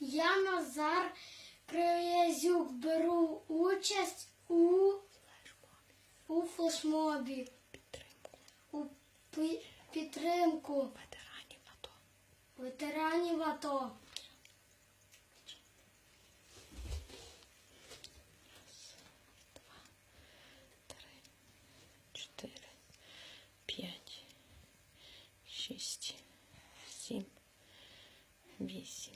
Я Назар Криязюк беру участь у, у флешмобі, Підтримку у пи- підтримку ветеранів АТО. ветеранів АТО. Шість, сім, вісім,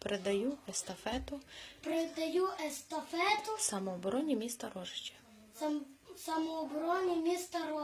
передаю естафету Передаю естафету самообороні міста Рожича. сам, самообороні міста Рожища.